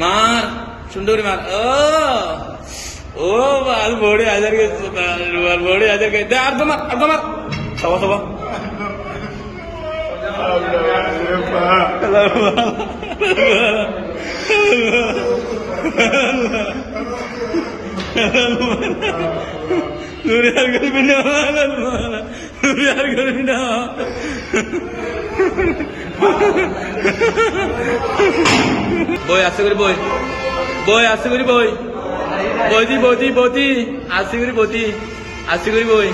मार सुंडूरी मार। ओ ओ बाल बोड़े आजर के बाल बोड़े आजर के दे अर्ध मार अर्ध मार। सवा सवा। दूर यार गल बिना আর করবি না বই আস্তে করে বই। বই আস্তে করে বই। বইতি বইতি বইতি আস্তে করে বইতি আস্তে করে বই।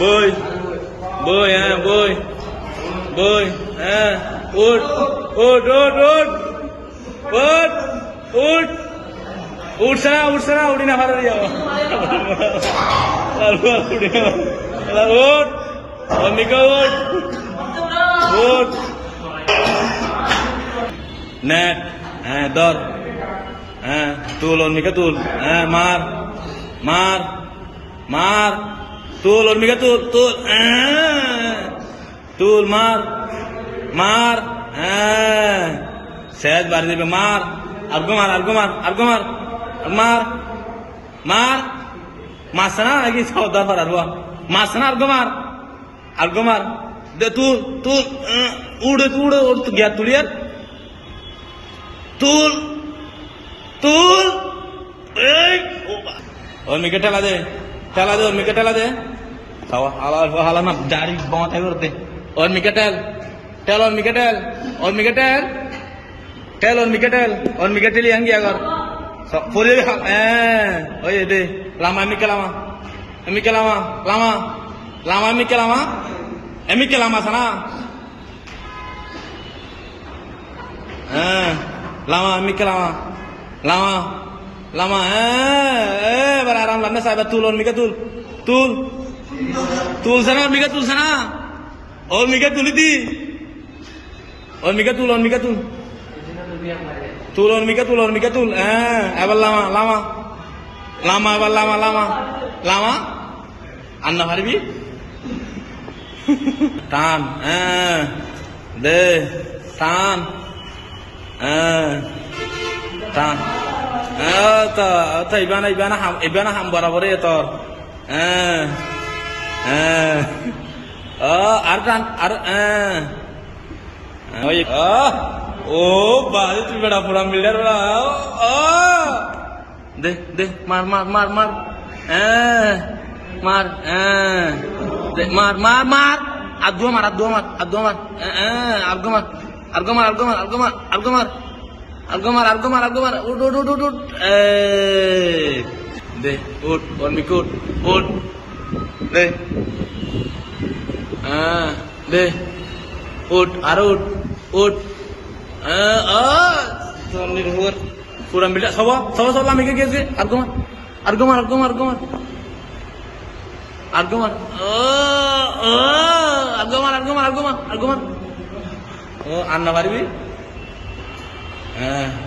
বই বই হ্যাঁ বই। বই হ্যাঁ উঠ উঠ উঠ উঠ। উঠ উঠ। উঠছে না উঠছে না উঠি না, ভালো উঠি না। Omega vote. Vote. Net. Eh, dor. Eh, tul Omega tul. Eh, mar. Mar. Mar. Tul Omega tul. Tul. Eh. Tul mar. Mar. Eh. Sehat baris pe mar. Argo mar, argo mar, argo mar. Mar. Mar. Masana lagi saudara baru. Masana argo mar. अर्गमार दे तू तू उड़ उड़ और तू गया तुलियर तूल तूल और मिके टला दे टला दे और मिके टला दे खावा आला और हाला ना डारी बहुत है करते और मिके टल टल और मिके टल और मिके टल टल और मिके टल और मिके टली हंगी अगर ফুলে ওই দে লামা আমি কেলামা আমি কেলামা লামা লামা আমি কেলামা Eh, எமிக்கலாமா eh, lama lama. Lama eh eh beraram lama sahabat tulon mika tul. Tul. Tul sana mika tul sana. Oh mika tul itu. Oh mika tul oh, on mika tul. Tulon mika tulon oh, mika tul. Eh abal lama lama. Lama abal lama lama. Lama? Anna harbi টান দে টান টান তো ইবানা ইবানা হাম ইবানা হাম বরাবরে তোর আর টান আর ও বাজে তুই বেড়া পুরা মিলার বেড়া দে দে মার মার মার মার মার হ্যাঁ দে মার মার মার আদুয়া মার আদুয়া মার আদুয়া মার হ্যাঁ আলগো মার আলগো মার আলগো মার আলগো মার আলগো মার আলগো মার আলগো মার আলগো মার উঠ উঠ উঠ উঠ উঠ এই দে উঠ অর্মিক উঠ উঠ দে হ্যাঁ দে উঠ আর উঠ উঠ হ্যাঁ আ তোর নির্ভর পুরা মিলা সব সব সব আমি গেছে আর গোমার আর গোমার আর গোমার আর গোমার Argoman. Oh, oh, Argoman, Argoman, Argoman, Argoman. Oh, Anna Maribi. Eh.